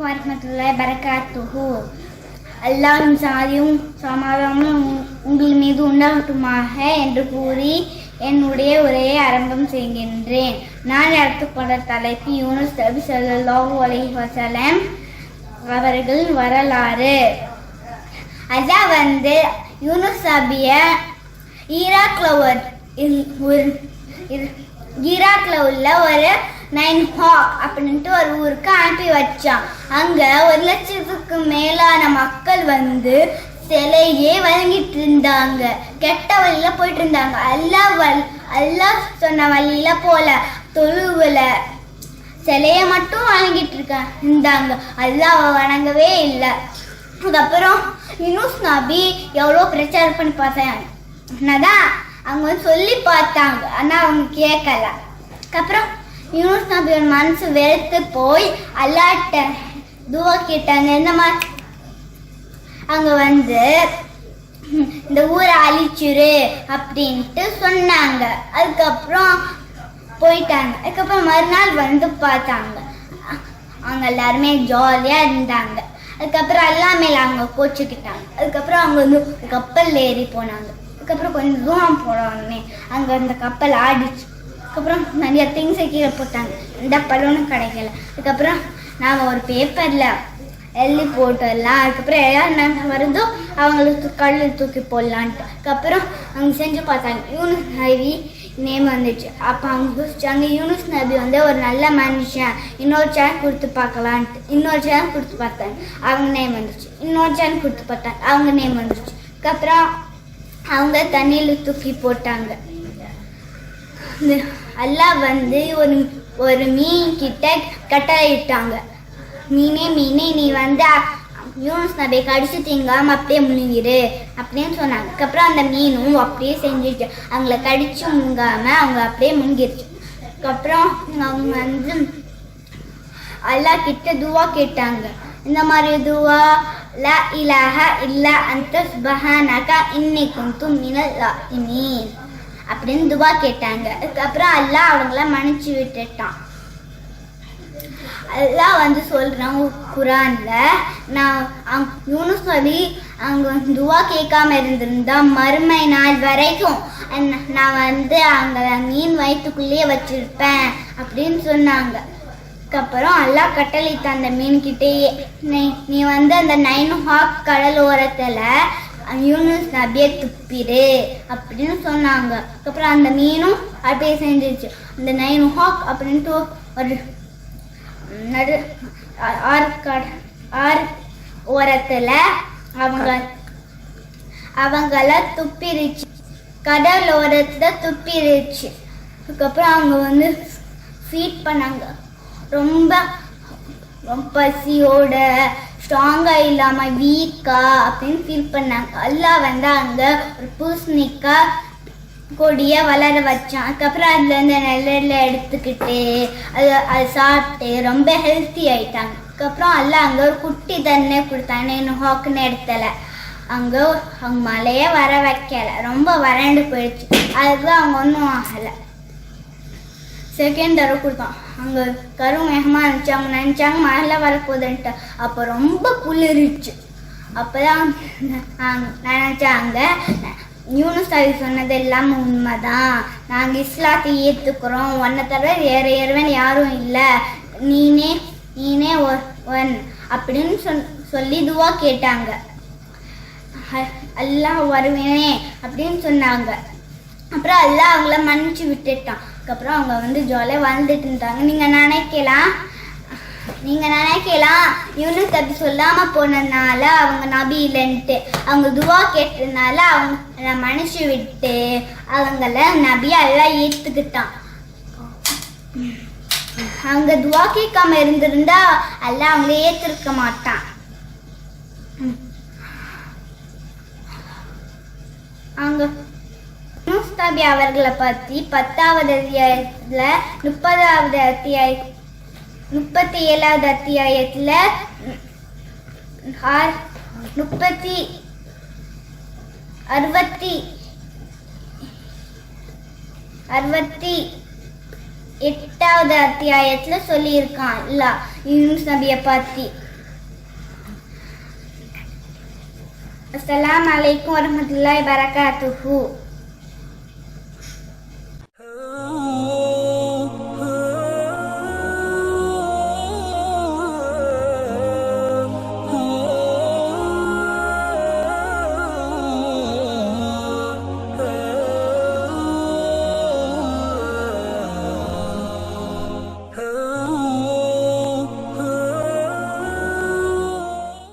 அலைக்கும் வரமத்துல்லாய் பரக்காத்துஹு அல்லாஹின் சாதியும் சமாதானமும் உங்கள் மீது உண்டாகட்டுமாக என்று கூறி என்னுடைய உரையை ஆரம்பம் செய்கின்றேன். நான் எடுத்துக்கொண்ட தலைப்பு யூனஸ் நபி ஸல்லல்லாஹு அலைஹி வசலம் அவர்கள் வரலாறு. அதான் வந்து யூனஸ் நபிய ஈராக்ல ஒரு ஈராக்ல உள்ள ஒரு நைன் ஹாக் அப்படின்ட்டு ஒரு ஊருக்கு அனுப்பி வச்சான். அங்க ஒரு லட்சத்துக்கு மேலான மக்கள் வந்து சிலையே வழங்கிட்டு இருந்தாங்க. கெட்ட வழியில போயிட்டு இருந்தாங்க. அல்லாஹ் வல் அல்லாஹ் சொன்ன வழியில போல தொழுவுல சிலைய மட்டும் வழங்கிட்டு இருக்க இருந்தாங்க. அல்லாஹ் வணங்கவே இல்லை. அதுக்கப்புறம் யூனுஸ் நபி எவ்வளோ பிரச்சாரம் பண்ணி பார்த்தாங்க. என்னதான் அவங்க வந்து சொல்லி பார்த்தாங்க. ஆனால் அவங்க கேட்கல. அதுக்கப்புறம் யூனுஸ் நபியோட மனசு வெறுத்து போய் அல்லாட்ட துவா கேட்டாங்க இந்த மாதிரி அங்கே வந்து இந்த ஊரை அழிச்சிரு அப்படின்ட்டு சொன்னாங்க அதுக்கப்புறம் போயிட்டாங்க அதுக்கப்புறம் மறுநாள் வந்து பார்த்தாங்க அவங்க எல்லாருமே ஜாலியாக இருந்தாங்க அதுக்கப்புறம் எல்லாமே அவங்க கோச்சிக்கிட்டாங்க அதுக்கப்புறம் அவங்க வந்து ஒரு கப்பல் ஏறி போனாங்க அதுக்கப்புறம் கொஞ்சம் தூரம் போனோடனே அங்கே அந்த கப்பல் ஆடிச்சு அதுக்கப்புறம் நிறைய திங்ஸை கீழே போட்டாங்க. எந்த பலனும் கிடைக்கல. அதுக்கப்புறம் நாம் ஒரு பேப்பரில் எழுதி போட்டுடலாம் அதுக்கப்புறம் யார் என்ன வருதோ அவங்களுக்கு கல் தூக்கி போடலான்ட்டு. அதுக்கப்புறம் அவங்க செஞ்சு பார்த்தாங்க. யூனுஸ் நபி நேம் வந்துச்சு. அப்போ அவங்க யோசிச்சாங்க யூனுஸ் நபி வந்து ஒரு நல்ல மனுஷன். இன்னொரு சேன் கொடுத்து பார்க்கலான்ட்டு. இன்னொரு சேன் கொடுத்து பார்த்தாங்க. அவங்க நேம் வந்துச்சு. இன்னொரு சேன் கொடுத்து பார்த்தாங்க. அவங்க நேம் வந்துச்சு. அதுக்கப்புறம் அவங்க தண்ணியில் தூக்கி போட்டாங்க. அல்லாஹ் வந்து ஒரு ஒரு மீன் கிட்ட கட்டளையிட்டாங்க. மீனே மீனே நீ வந்து யூனஸ் நபை கடிச்சு திங்காம அப்படியே முழுங்கிரு அப்படின்னு சொன்னாங்க. அதுக்கப்புறம் அந்த மீனும் அப்படியே செஞ்சிருச்சு. அவங்கள கடிச்சு முழுங்காம அவங்க அப்படியே முழுங்கிருச்சு. அதுக்கப்புறம் அவங்க வந்து அல்லாஹ் கிட்ட துவா கேட்டாங்க. இந்த மாதிரி துவா லா இலாஹ இல்லா அந்த சுபஹானக இன்னைக்கும் குந்தும் மினல் லாயிமீன் அப்படின்னு துவா கேட்டாங்க. அதுக்கப்புறம் அல்லாஹ் அவங்கள மன்னிச்சு விட்டுட்டான். அல்லாஹ் வந்து சொல்றான் குரான்ல நான் அங்- யூனுஸ் நபி அங்க துவா கேட்காம இருந்திருந்தா மறுமை நாள் வரைக்கும் நான் வந்து அங்க மீன் வயிற்றுக்குள்ளேயே வச்சிருப்பேன் அப்படின்னு சொன்னாங்க. அதுக்கப்புறம் அல்லாஹ் கட்டளைத்த அந்த மீன் கிட்டேயே நீ நீ வந்து அந்த நைன் ஹாக் கடல் ஓரத்துல யூனிஸ் நபியை துப்பிடு அப்படின்னு சொன்னாங்க. அதுக்கப்புறம் அந்த மீனும் அப்படியே செஞ்சிருச்சு. அந்த நைன் ஹாக் அப்படின்ட்டு ஒரு நடு ஆறு கட ஆறு ஓரத்தில் அவங்க அவங்கள துப்பிருச்சு கடல் ஓரத்தில் துப்பிருச்சு அதுக்கப்புறம் அவங்க வந்து ஃபீட் பண்ணாங்க. ரொம்ப பசியோட ஸ்ட்ராங்காக இல்லாமல் வீக்கா அப்படின்னு ஃபீல் பண்ணாங்க. அல்லா வந்து அங்கே ஒரு பூசணிக்காய் கொடியை வளர வச்சான். அதுக்கப்புறம் அதுலேருந்து நெல்லில் எடுத்துக்கிட்டு அது அது சாப்பிட்டு ரொம்ப ஹெல்த்தி ஆயிட்டாங்க. அதுக்கப்புறம் எல்லாம் அங்கே ஒரு குட்டி தண்ணி கொடுத்தாங்க இன்னும் ஹாக்குன்னு இடத்துல அங்கே அவங்க மழையே வர வைக்கலை. ரொம்ப வறண்டு போயிடுச்சு. அதுக்கு அவங்க ஒன்றும் ஆகலை. செகண்ட் தடவை கொடுத்தான். அங்கே கருமேகமாக இருந்துச்சு. அவங்க நினச்சாங்க மழை வரப்போகுதுன்ட்டு. அப்போ ரொம்ப குளிருச்சு. அப்போதான் நினச்சாங்க யூனுஸ் சாவி சொன்னது எல்லாமே உண்மைதான். நாங்கள் இஸ்லாத்தை ஏற்றுக்கிறோம் ஒன்றை தவிர ஏற இறைவன் யாரும் இல்லை. நீனே நீனே ஒ- ஒன் அப்படின்னு சொல் சொல்லி துவா கேட்டாங்க. அல்லாஹ் வருவேனே அப்படின்னு சொன்னாங்க. அப்புறம் அல்லாஹ் அவங்கள மன்னிச்சு விட்டுட்டான். அதுக்கப்புறம் அவங்க வந்து ஜாலியாக வாழ்ந்துட்டு இருந்தாங்க. நீங்கள் நினைக்கலாம். நீங்கள் நினைக்கலாம். யூனுஸ் அப்படி சொல்லாமல் போனதுனால அவங்க நபி இல்லைன்ட்டு அவங்க துவா கேட்டதுனால அவங்க மன்னிச்சு விட்டு அவங்கள நபி எல்லாம் ஏற்றுக்கிட்டான் அவங்க துவா கேட்காம இருந்திருந்தா எல்லாம் அவங்கள ஏற்றிருக்க மாட்டான். அவங்க நூஸ்தாபி அவர்களை பற்றி பத்தாவது அத்தியாயத்துல முப்பதாவது அத்தியாய முப்பத்தி ஏழாவது அத்தியாயத்துல முப்பத்தி அறுபத்தி அறுபத்தி எட்டாவது அத்தியாயத்துல சொல்லியிருக்கான். இல்ல யூனுஸ் நபிய பத்தி. அஸ்லாம் வலைக்கும் வரமத்துல்லாய் பரகாத்துஹூ